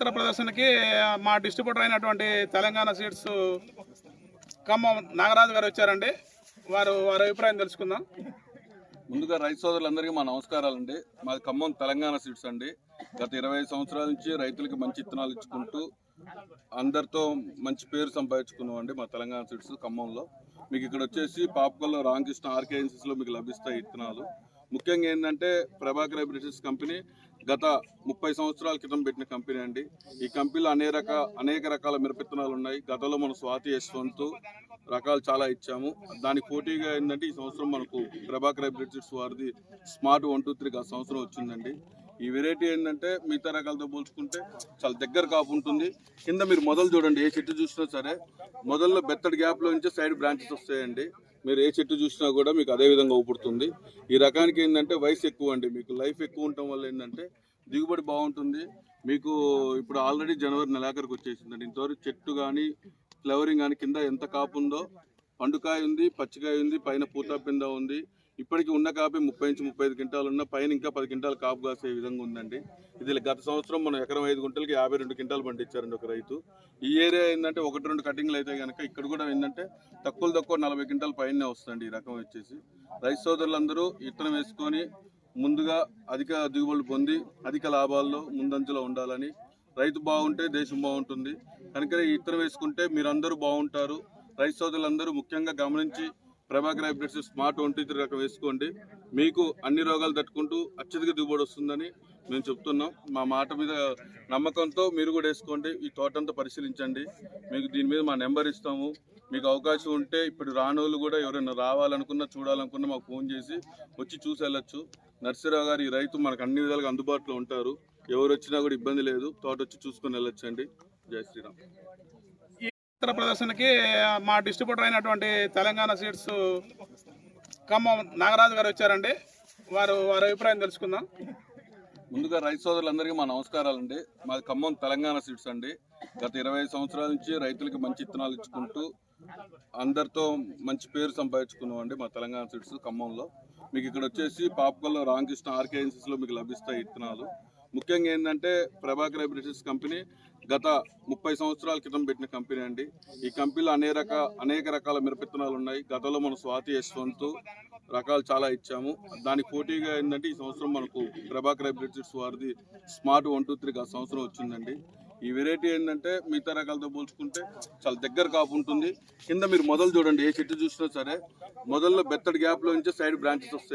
చిత్ర ప్రదర్శనకి మా డిస్ట్రిబ్యూటర్ అయినటువంటి తెలంగాణ సీడ్స్ ఖమ్మం నాగరాజు గారు వచ్చారండి. వారు వారి అభిప్రాయం తెలుసుకుందాం. ముందుగా రైతు సోదరులందరికీ మా నమస్కారాలండి. మాది ఖమ్మం తెలంగాణ సీడ్స్ అండి. గత ఇరవై సంవత్సరాల నుంచి రైతులకి మంచి ఇత్తనాలు ఇచ్చుకుంటూ అందరితో మంచి పేరు సంపాదించుకున్నాం అండి మా తెలంగాణ సీడ్స్ ఖమ్మంలో. మీకు ఇక్కడ వచ్చేసి పాపకల్లో రామకృష్ణ ఆర్కేఎన్సీస్లో మీకు లభిస్తాయి ఇత్తనాలు. ముఖ్యంగా ఏంటంటే ప్రభాకర్ హైబ్రిడ్స్ కంపెనీ గత ముప్పై సంవత్సరాల క్రితం పెట్టిన కంపెనీ అండి. ఈ కంపెనీలో అనేక రక అనేక రకాల మిరపిత్తనాలు ఉన్నాయి. గతంలో మనం స్వాతి యశ్వంత్ రకాలు చాలా ఇచ్చాము. దానికి పోటీగా ఏంటంటే ఈ సంవత్సరం మనకు ప్రభాకర్ హైబ్రిడ్స్ వారిది స్మార్ట్ వన్ టూ త్రీ గత సంవత్సరం వచ్చిందండి. ఈ వెరైటీ ఏంటంటే మిగతా రకాలతో పోల్చుకుంటే చాలా దగ్గర కాపు ఉంటుంది. కింద మీరు మొదలు చూడండి ఏ చెట్టు చూసినా సరే మొదల్లో బెత్తడి గ్యాప్లో నుంచి సైడ్ బ్రాంచెస్ వస్తాయండి. మీరు ఏ చెట్టు చూసినా కూడా మీకు అదే విధంగా ఊపుడుతుంది. ఈ రకానికి ఏంటంటే వయసు ఎక్కువ అండి. మీకు లైఫ్ ఎక్కువ ఉండటం వల్ల ఏంటంటే దిగుబడి బాగుంటుంది. మీకు ఇప్పుడు ఆల్రెడీ జనవరి నెలాఖరికి వచ్చేసిందండి. ఇంతవరకు చెట్టు కానీ ఫ్లవరింగ్ కానీ కింద ఎంత కాపు ఉందో పండుకాయ ఉంది పచ్చికాయ ఉంది పైన పూత పింద ఉంది. ఇప్పటికి ఉన్న కాపీ ముప్పై నుంచి ముప్పై ఐదు క్వింటాలు ఉన్న పైన ఇంకా పది క్వింటాలు కాపు కాసే విధంగా ఉందండి. ఇది గత సంవత్సరం మనం ఎకరం ఐదు గుంటలకి యాభై రెండు క్వింటాలు పండించారండి ఒక రైతు. ఈ ఏరియా ఏంటంటే ఒకటి రెండు కటింగ్లు అయితే కనుక ఇక్కడ కూడా ఏంటంటే తక్కువ తక్కువ నలభై క్వింటాల పైన వస్తుంది ఈ రకం వచ్చేసి. రైతు సోదరులందరూ ఇత్తనం వేసుకొని ముందుగా అధిక దిగుబడులు పొంది అధిక లాభాల్లో ముందంజలో ఉండాలని రైతు బాగుంటే దేశం బాగుంటుంది. కనుక ఈ ఇత్తనం వేసుకుంటే మీరందరూ బాగుంటారు. రైతు సోదరులందరూ ముఖ్యంగా గమనించి Prabhakar hybrids smart twenty three రకం వేసుకోండి. మీకు అన్ని రోగాలు తట్టుకుంటూ అత్యధిక దిగుబడి వస్తుందని మేము చెప్తున్నాం. మా మాట మీద నమ్మకంతో మీరు కూడా వేసుకోండి. ఈ తోటంతా పరిశీలించండి. మీకు దీని మీద మా నెంబర్ ఇస్తాము. మీకు అవకాశం ఉంటే ఇప్పుడు రానోళ్ళు కూడా ఎవరైనా రావాలనుకున్నా చూడాలనుకున్నా మాకు ఫోన్ చేసి వచ్చి చూసి వెళ్ళొచ్చు. నర్సరావు గారు ఈ రైతు మనకు అన్ని విధాలుగా అందుబాటులో ఉంటారు. ఎవరు వచ్చినా కూడా ఇబ్బంది లేదు. తోట వచ్చి చూసుకొని వెళ్ళొచ్చండి. జై శ్రీరామ్. చిత్ర ప్రదర్శనకి మా డిస్ట్రిబ్యూటర్ అయినటువంటి తెలంగాణ సీడ్స్ ఖమ్మం నాగరాజు గారు వచ్చారండి. వారు వారి అభిప్రాయం తెలుసుకుందాం. ముందుగా రైతు సోదరులందరికీ మా నమస్కారాలండి. మాది ఖమ్మం తెలంగాణ సీడ్స్ అండి. గత ఇరవై సంవత్సరాల నుంచి రైతులకి మంచి ఇత్తనాలు ఇచ్చుకుంటూ అందరితో మంచి పేరు సంపాదించుకున్నాం అండి మా తెలంగాణ సీడ్స్ ఖమ్మంలో. మీకు ఇక్కడ వచ్చేసి పాపకల్లో రామకృష్ణ ఆర్కేఎన్సీస్లో మీకు లభిస్తాయి ఇత్తనాలు. ముఖ్యంగా ఏంటంటే ప్రభాకర్ బ్రిటిష్ కంపెనీ గత ముప్పై సంవత్సరాల క్రితం పెట్టిన కంపెనీ అండి. ఈ కంపెనీలో అనేక రక అనేక రకాల మిరపిత్తనాలు ఉన్నాయి. గతంలో మనం స్వాతి యశ్వంత్ రకాలు చాలా ఇచ్చాము. దానికి పోటీగా ఏంటంటే ఈ సంవత్సరం మనకు ప్రభాకర్ హైబ్రిడ్స్ వారిది స్మార్ట్ వన్ టూ త్రీ గత సంవత్సరం వచ్చిందండి. ఈ వెరైటీ ఏంటంటే మిగతా రకాలతో పోల్చుకుంటే చాలా దగ్గర కాపు ఉంటుంది. కింద మీరు మొదలు చూడండి ఏ చెట్టు చూసినా సరే. మొదల్లో బెత్తడి గ్యాప్లో నుంచి సైడ్ బ్రాంచెస్ వస్తాయి.